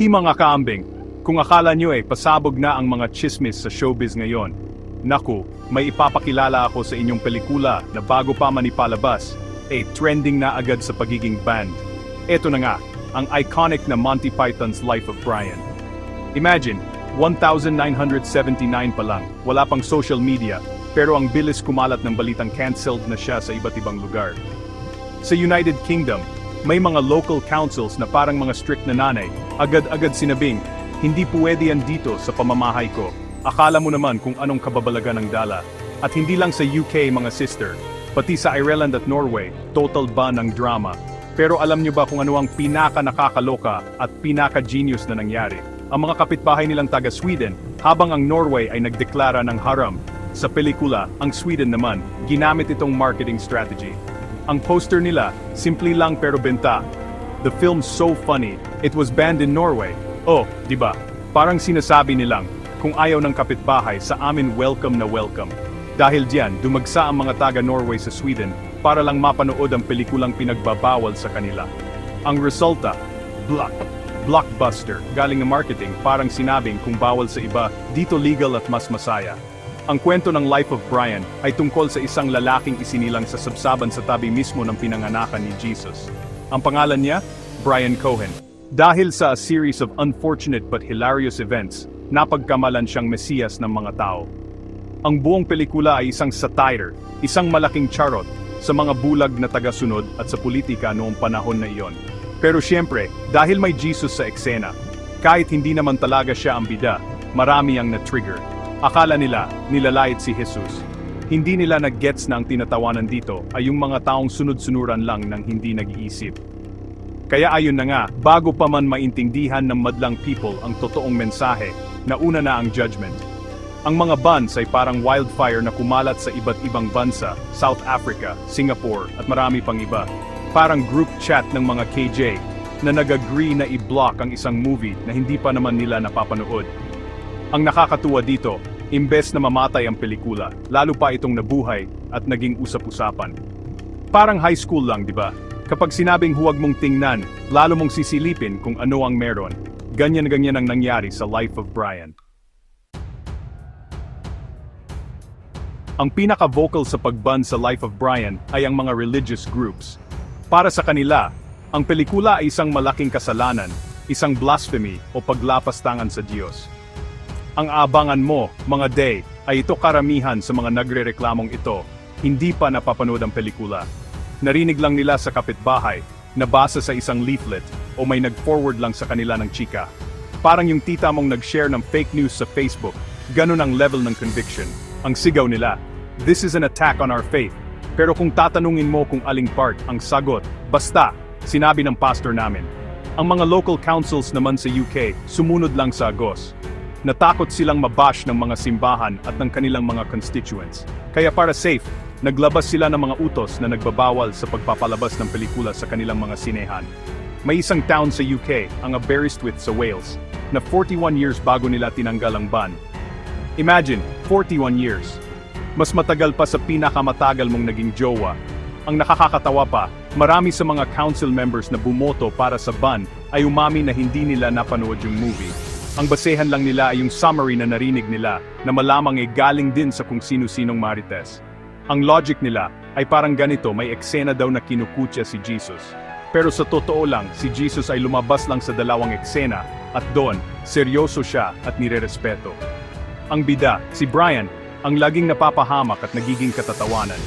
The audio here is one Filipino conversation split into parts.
Hi mga kaambing, kung akala nyo eh pasabog na ang mga chismis sa showbiz ngayon. Naku, may ipapakilala ako sa inyong pelikula na bago pa man ipalabas, eh trending na agad sa pagiging band. Ito na nga, ang iconic na Monty Python's Life of Brian. Imagine, 1979 pa lang, wala pang social media, pero ang bilis kumalat ng balitang cancelled na siya sa iba't ibang lugar. Sa United Kingdom, may mga local councils na parang mga strict na nanay, agad-agad sinabing, hindi pwede yan dito sa pamamahay ko. Akala mo naman kung anong kababalagan ng dala. At hindi lang sa UK mga sister, pati sa Ireland at Norway, total ban ng drama. Pero alam nyo ba kung ano ang pinaka nakakaloka at pinaka genius na nangyari? Ang mga kapitbahay nilang taga Sweden, habang ang Norway ay nagdeklara ng haram. Sa pelikula, ang Sweden naman, ginamit itong marketing strategy. Ang poster nila, simple lang pero benta. The film's so funny, it was banned in Norway. Oh, di ba? Parang sinasabi nilang, kung ayaw ng kapitbahay sa amin welcome na welcome. Dahil diyan, dumagsa ang mga taga Norway sa Sweden para lang mapanood ang pelikulang pinagbabawal sa kanila. Ang resulta, block. Blockbuster, galing ng marketing, parang sinabing kung bawal sa iba, dito legal at mas masaya. Ang kwento ng Life of Brian ay tungkol sa isang lalaking isinilang sa sabsaban sa tabi mismo ng pinanganakan ni Jesus. Ang pangalan niya, Brian Cohen. Dahil sa a series of unfortunate but hilarious events, napagkamalan siyang mesiyas ng mga tao. Ang buong pelikula ay isang satire, isang malaking charot, sa mga bulag na tagasunod at sa politika noong panahon na iyon. Pero siyempre, dahil may Jesus sa eksena, kahit hindi naman talaga siya ang bida, marami ang na-trigger. Akala nila, nilalait si Jesus. Hindi nila nag-gets na ang tinatawanan dito ay yung mga taong sunod-sunuran lang ng hindi nag-iisip. Kaya ayon na nga, bago pa man maintindihan ng madlang people ang totoong mensahe, nauna na ang judgment. Ang mga bans ay parang wildfire na kumalat sa iba't ibang bansa, South Africa, Singapore, at marami pang iba. Parang group chat ng mga KJ na nag-agree na i-block ang isang movie na hindi pa naman nila napapanood. Ang nakakatuwa dito, imbes na mamatay ang pelikula, lalo pa itong nabuhay at naging usap-usapan. Parang high school lang, di ba? Kapag sinabing huwag mong tingnan, lalo mong sisilipin kung ano ang meron. Ganyan-ganyan ang nangyari sa Life of Brian. Ang pinaka-vocal sa pagban sa Life of Brian ay ang mga religious groups. Para sa kanila, ang pelikula ay isang malaking kasalanan, isang blasphemy o paglapastangan sa Diyos. Ang abangan mo, mga day, ay ito karamihan sa mga nagrereklamong ito, hindi pa napapanood ang pelikula. Narinig lang nila sa kapitbahay, nabasa sa isang leaflet, o may nag-forward lang sa kanila ng chika. Parang yung tita mong nag-share ng fake news sa Facebook, ganun ang level ng conviction. Ang sigaw nila, this is an attack on our faith. Pero kung tatanungin mo kung aling part, ang sagot, basta, sinabi ng pastor namin. Ang mga local councils naman sa UK, sumunod lang sa agos. Natakot silang mabash ng mga simbahan at ng kanilang mga constituents. Kaya para safe, naglabas sila ng mga utos na nagbabawal sa pagpapalabas ng pelikula sa kanilang mga sinehan. May isang town sa UK, ang Aberystwyth sa Wales, na 41 years bago nila tinanggal ang ban. Imagine, 41 years. Mas matagal pa sa pinakamatagal mong naging jowa. Ang nakakakatawa pa, marami sa mga council members na bumoto para sa ban ay umami na hindi nila napanood yung movie. Ang basehan lang nila ay yung summary na narinig nila na malamang ay galing din sa kung sino-sinong marites. Ang logic nila ay parang ganito may eksena daw na kinukutya si Jesus. Pero sa totoo lang, si Jesus ay lumabas lang sa dalawang eksena at doon, seryoso siya at nirerespeto. Ang bida, si Brian, ang laging napapahamak at nagiging katatawanan.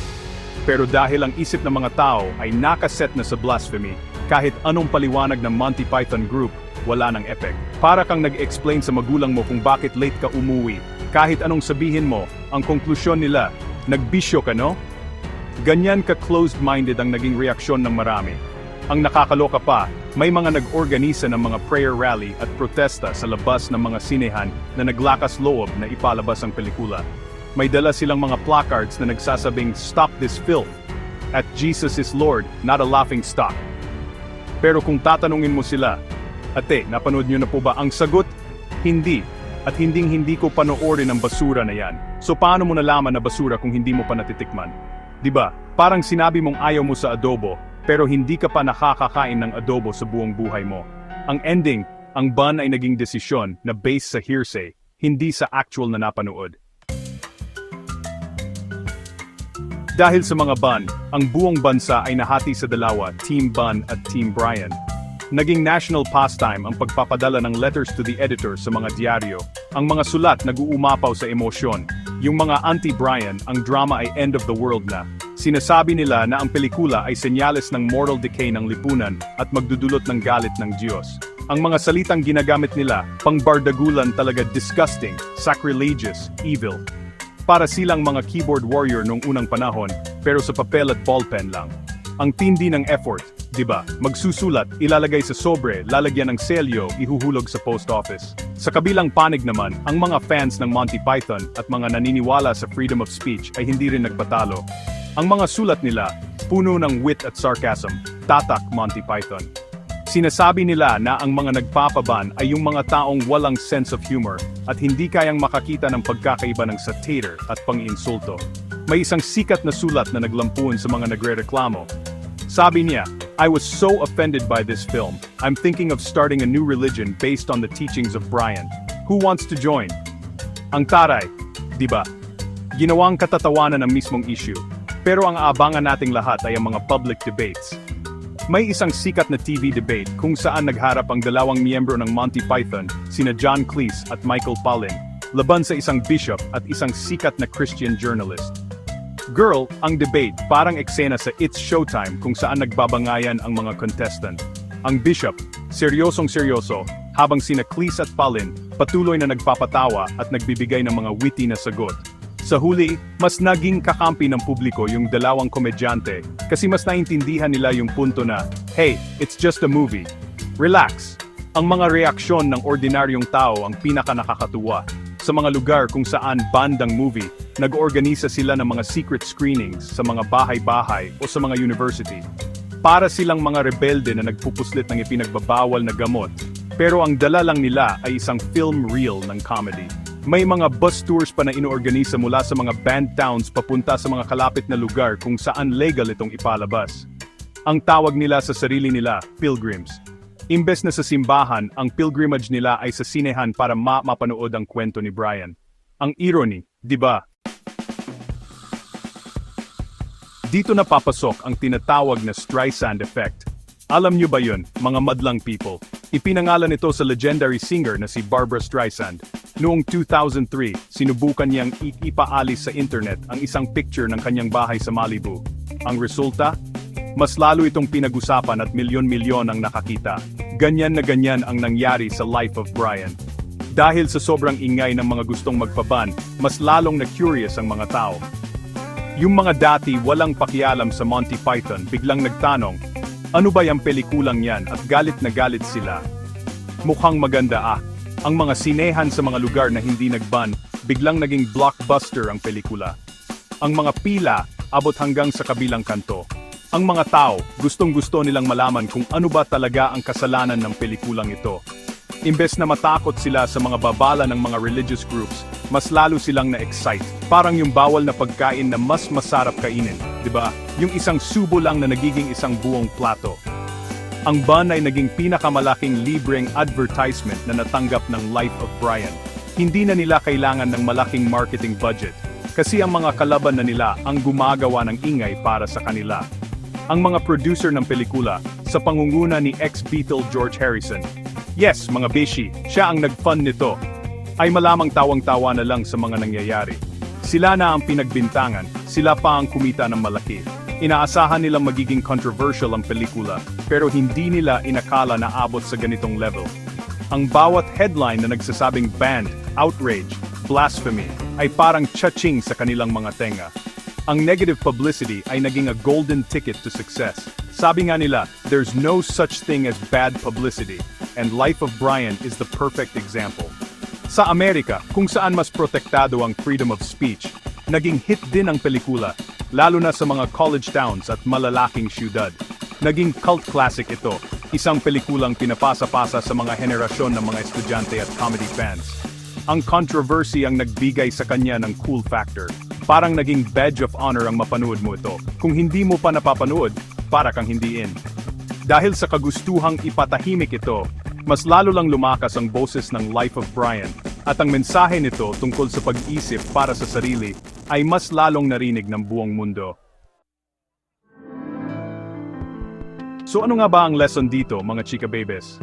Pero dahil ang isip ng mga tao ay nakaset na sa blasphemy, kahit anong paliwanag ng Monty Python Group, wala ng effect. Para kang nag-explain sa magulang mo kung bakit late ka umuwi. Kahit anong sabihin mo, ang konklusyon nila, nagbisyo ka no? Ganyan ka closed-minded ang naging reaksyon ng marami. Ang nakakaloka pa, may mga nag-organisa ng mga prayer rally at protesta sa labas ng mga sinehan na naglakas loob na ipalabas ang pelikula. May dala silang mga placards na nagsasabing, Stop this filth! At Jesus is Lord, not a laughing stock. Pero kung tatanungin mo sila, Ate, napanood niyo na po ba ang sagot? Hindi. At hinding-hindi ko panoorin ang basura na yan. So paano mo nalaman na basura kung hindi mo pa natitikman? ba? Parang sinabi mong ayaw mo sa adobo, pero hindi ka pa nakakakain ng adobo sa buong buhay mo. Ang ending, ang ban ay naging desisyon na based sa hearsay, hindi sa actual na napanood. Dahil sa mga ban, ang buong bansa ay nahati sa dalawa, Team Bun at Team Brian. Naging national pastime ang pagpapadala ng letters to the editor sa mga diaryo. Ang mga sulat nag-uumapaw sa emosyon. Yung mga anti-Brian, ang drama ay end of the world na. Sinasabi nila na ang pelikula ay senyales ng moral decay ng lipunan at magdudulot ng galit ng Diyos. Ang mga salitang ginagamit nila, pangbardagulan talaga disgusting, sacrilegious, evil. Para silang mga keyboard warrior nung unang panahon, pero sa papel at ballpen lang. Ang tindi ng effort, di ba? Magsusulat, ilalagay sa sobre, lalagyan ng selyo, ihuhulog sa post office. Sa kabilang panig naman, ang mga fans ng Monty Python at mga naniniwala sa freedom of speech ay hindi rin nagpatalo. Ang mga sulat nila, puno ng wit at sarcasm, tatak Monty Python. Sinasabi nila na ang mga nagpapaban ay yung mga taong walang sense of humor at hindi kayang makakita ng pagkakaiba ng satire at pang-insulto. May isang sikat na sulat na naglampuan sa mga nagrereklamo. Sabi niya, I was so offended by this film, I'm thinking of starting a new religion based on the teachings of Brian. Who wants to join? Ang taray, di ba? Ginawang katatawanan ng mismong issue. Pero ang aabangan nating lahat ay ang mga public debates. May isang sikat na TV debate kung saan nagharap ang dalawang miyembro ng Monty Python, sina John Cleese at Michael Palin, laban sa isang bishop at isang sikat na Christian journalist. Girl, ang debate parang eksena sa It's Showtime kung saan nagbabangayan ang mga contestant. Ang bishop, seryosong seryoso, habang sina Cleese at Palin, patuloy na nagpapatawa at nagbibigay ng mga witty na sagot. Sa huli, mas naging kakampi ng publiko yung dalawang komedyante kasi mas naintindihan nila yung punto na, hey, it's just a movie. Relax. Ang mga reaksyon ng ordinaryong tao ang pinaka nakakatuwa. Sa mga lugar kung saan bandang movie, nag-organisa sila ng mga secret screenings sa mga bahay-bahay o sa mga university. Para silang mga rebelde na nagpupuslit ng ipinagbabawal na gamot, pero ang dala lang nila ay isang film reel ng comedy. May mga bus tours pa na inoorganisa mula sa mga band towns papunta sa mga kalapit na lugar kung saan legal itong ipalabas. Ang tawag nila sa sarili nila, pilgrims. Imbes na sa simbahan, ang pilgrimage nila ay sa sinehan para ma mapanood ang kwento ni Brian. Ang irony, di ba? Dito na papasok ang tinatawag na Streisand effect. Alam nyo ba yun, mga madlang people? Ipinangalan ito sa legendary singer na si Barbara Streisand. Noong 2003, sinubukan niyang ipaalis sa internet ang isang picture ng kanyang bahay sa Malibu. Ang resulta? Mas lalo itong pinag-usapan at milyon-milyon ang nakakita. Ganyan na ganyan ang nangyari sa life of Brian. Dahil sa sobrang ingay ng mga gustong magpaban, mas lalong na curious ang mga tao. Yung mga dati walang pakialam sa Monty Python biglang nagtanong, ano ba yung pelikulang yan at galit na galit sila? Mukhang maganda ah. Ang mga sinehan sa mga lugar na hindi nagban, biglang naging blockbuster ang pelikula. Ang mga pila, abot hanggang sa kabilang kanto. Ang mga tao, gustong-gusto nilang malaman kung ano ba talaga ang kasalanan ng pelikulang ito. Imbes na matakot sila sa mga babala ng mga religious groups, mas lalo silang na-excite. Parang yung bawal na pagkain na mas masarap kainin, di ba? Yung isang subo lang na nagiging isang buong plato. Ang ban ay naging pinakamalaking libreng advertisement na natanggap ng Life of Brian. Hindi na nila kailangan ng malaking marketing budget, kasi ang mga kalaban na nila ang gumagawa ng ingay para sa kanila. Ang mga producer ng pelikula, sa pangunguna ni ex-Beatle George Harrison, yes, mga bishi, siya ang nag-fund nito, ay malamang tawang-tawa na lang sa mga nangyayari. Sila na ang pinagbintangan, sila pa ang kumita ng malaki. Inaasahan nilang magiging controversial ang pelikula, pero hindi nila inakala na abot sa ganitong level. Ang bawat headline na nagsasabing banned, outrage, blasphemy, ay parang chaching sa kanilang mga tenga. Ang negative publicity ay naging a golden ticket to success. Sabi nga nila, there's no such thing as bad publicity, and Life of Brian is the perfect example. Sa Amerika, kung saan mas protektado ang freedom of speech, naging hit din ang pelikula, lalo na sa mga college towns at malalaking syudad. Naging cult classic ito, isang pelikulang pinapasa-pasa sa mga henerasyon ng mga estudyante at comedy fans. Ang controversy ang nagbigay sa kanya ng cool factor. Parang naging badge of honor ang mapanood mo ito. Kung hindi mo pa napapanood, para kang hindi in. Dahil sa kagustuhang ipatahimik ito, mas lalo lang lumakas ang boses ng Life of Brian, at ang mensahe nito tungkol sa pag-isip para sa sarili ay mas lalong narinig ng buong mundo. So ano nga ba ang lesson dito, mga chika babies?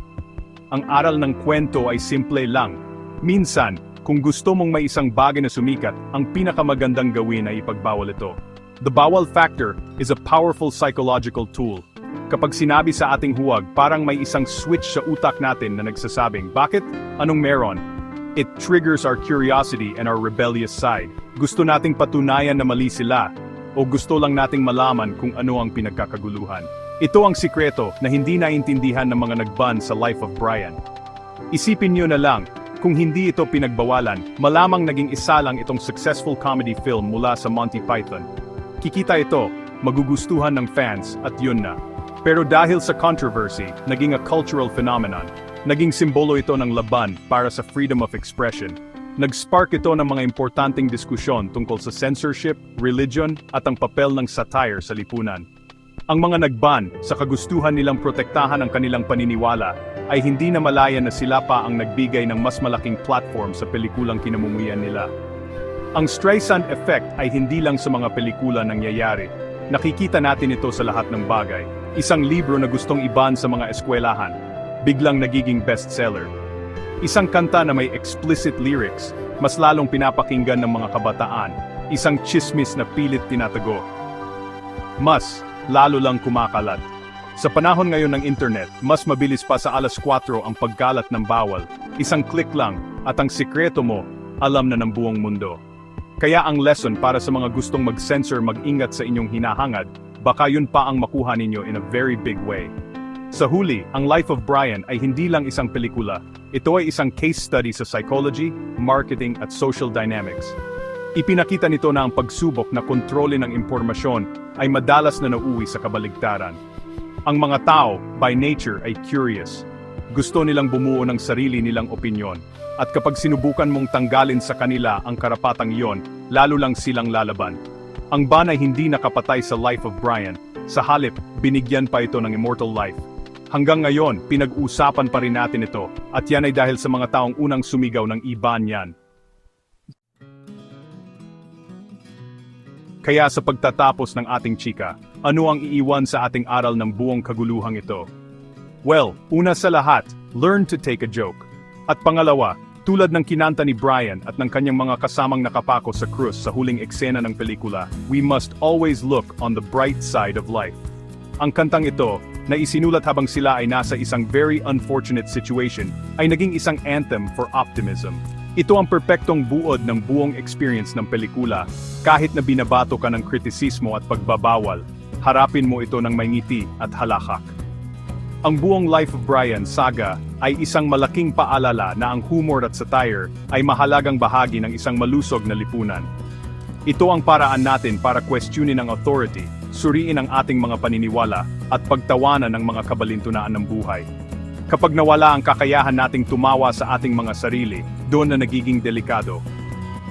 Ang aral ng kwento ay simple lang. Minsan, kung gusto mong may isang bagay na sumikat, ang pinakamagandang gawin ay ipagbawal ito. The bawal factor is a powerful psychological tool. Kapag sinabi sa ating huwag, parang may isang switch sa utak natin na nagsasabing, bakit? Anong meron? It triggers our curiosity and our rebellious side. Gusto nating patunayan na mali sila, o gusto lang nating malaman kung ano ang pinagkakaguluhan. Ito ang sikreto na hindi naintindihan ng mga nagban sa Life of Brian. Isipin niyo na lang, kung hindi ito pinagbawalan, malamang naging isa lang itong successful comedy film mula sa Monty Python. Kikita ito, magugustuhan ng fans, at yun na. Pero dahil sa controversy, naging a cultural phenomenon. Naging simbolo ito ng laban para sa freedom of expression. Nag-spark ito ng mga importanteng diskusyon tungkol sa censorship, religion, at ang papel ng satire sa lipunan. Ang mga nagban sa kagustuhan nilang protektahan ang kanilang paniniwala ay hindi na malaya na sila pa ang nagbigay ng mas malaking platform sa pelikulang kinamumuyan nila. Ang Streisand effect ay hindi lang sa mga pelikula nangyayari. Nakikita natin ito sa lahat ng bagay. Isang libro na gustong iban sa mga eskwelahan, biglang nagiging bestseller. Isang kanta na may explicit lyrics, mas lalong pinapakinggan ng mga kabataan. Isang chismis na pilit tinatago. Mas, lalo lang kumakalat. Sa panahon ngayon ng internet, mas mabilis pa sa alas 4 ang pagkalat ng bawal. Isang click lang, at ang sikreto mo, alam na ng buong mundo. Kaya ang lesson para sa mga gustong mag-censor mag-ingat sa inyong hinahangad, baka yun pa ang makuha ninyo in a very big way. Sa huli, ang Life of Brian ay hindi lang isang pelikula. Ito ay isang case study sa psychology, marketing at social dynamics. Ipinakita nito na ang pagsubok na kontrolin ng impormasyon ay madalas na nauwi sa kabaligtaran. Ang mga tao, by nature, ay curious. Gusto nilang bumuo ng sarili nilang opinyon. At kapag sinubukan mong tanggalin sa kanila ang karapatang iyon, lalo lang silang lalaban. Ang ban ay hindi nakapatay sa life of Brian. Sa halip, binigyan pa ito ng immortal life. Hanggang ngayon, pinag-usapan pa rin natin ito, at yan ay dahil sa mga taong unang sumigaw ng iban yan. Kaya sa pagtatapos ng ating chika, ano ang iiwan sa ating aral ng buong kaguluhang ito? Well, una sa lahat, learn to take a joke. At pangalawa, tulad ng kinanta ni Brian at ng kanyang mga kasamang nakapako sa krus sa huling eksena ng pelikula, we must always look on the bright side of life. Ang kantang ito, na isinulat habang sila ay nasa isang very unfortunate situation, ay naging isang anthem for optimism. Ito ang perpektong buod ng buong experience ng pelikula, kahit na binabato ka ng kritisismo at pagbabawal, harapin mo ito ng may ngiti at halakak. Ang buong Life of Brian saga ay isang malaking paalala na ang humor at satire ay mahalagang bahagi ng isang malusog na lipunan. Ito ang paraan natin para questionin ang authority, suriin ang ating mga paniniwala, at pagtawanan ng mga kabalintunaan ng buhay. Kapag nawala ang kakayahan nating tumawa sa ating mga sarili, doon na nagiging delikado.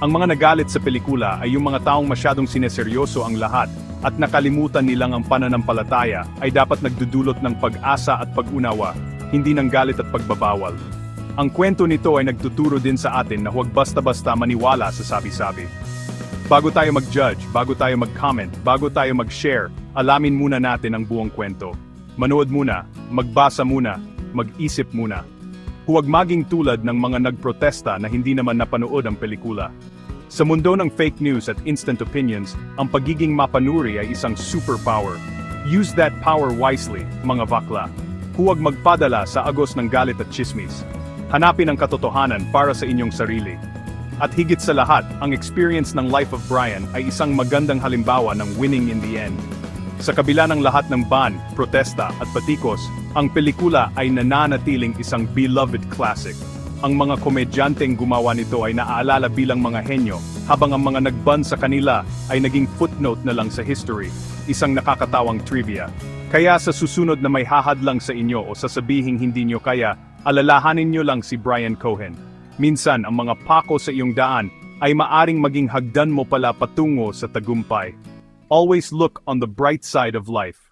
Ang mga nagalit sa pelikula ay yung mga taong masyadong sineseryoso ang lahat at nakalimutan nilang ang pananampalataya ay dapat nagdudulot ng pag-asa at pag-unawa, hindi ng galit at pagbabawal. Ang kwento nito ay nagtuturo din sa atin na huwag basta-basta maniwala sa sabi-sabi. Bago tayo mag-judge, bago tayo mag-comment, bago tayo mag-share, alamin muna natin ang buong kwento. Manood muna, magbasa muna, mag-isip muna. Huwag maging tulad ng mga nagprotesta na hindi naman napanood ang pelikula. Sa mundo ng fake news at instant opinions, ang pagiging mapanuri ay isang superpower. Use that power wisely, mga bakla. Huwag magpadala sa agos ng galit at chismis. Hanapin ang katotohanan para sa inyong sarili. At higit sa lahat, ang experience ng Life of Brian ay isang magandang halimbawa ng winning in the end. Sa kabila ng lahat ng ban, protesta at patikos, ang pelikula ay nananatiling isang beloved classic. Ang mga komedyanteng gumawa nito ay naaalala bilang mga henyo, habang ang mga nagban sa kanila ay naging footnote na lang sa history, isang nakakatawang trivia. Kaya sa susunod na may hahadlang sa inyo o sasabihing hindi nyo kaya, alalahanin nyo lang si Brian Cohen. Minsan ang mga pako sa iyong daan ay maaring maging hagdan mo pala patungo sa tagumpay. Always look on the bright side of life.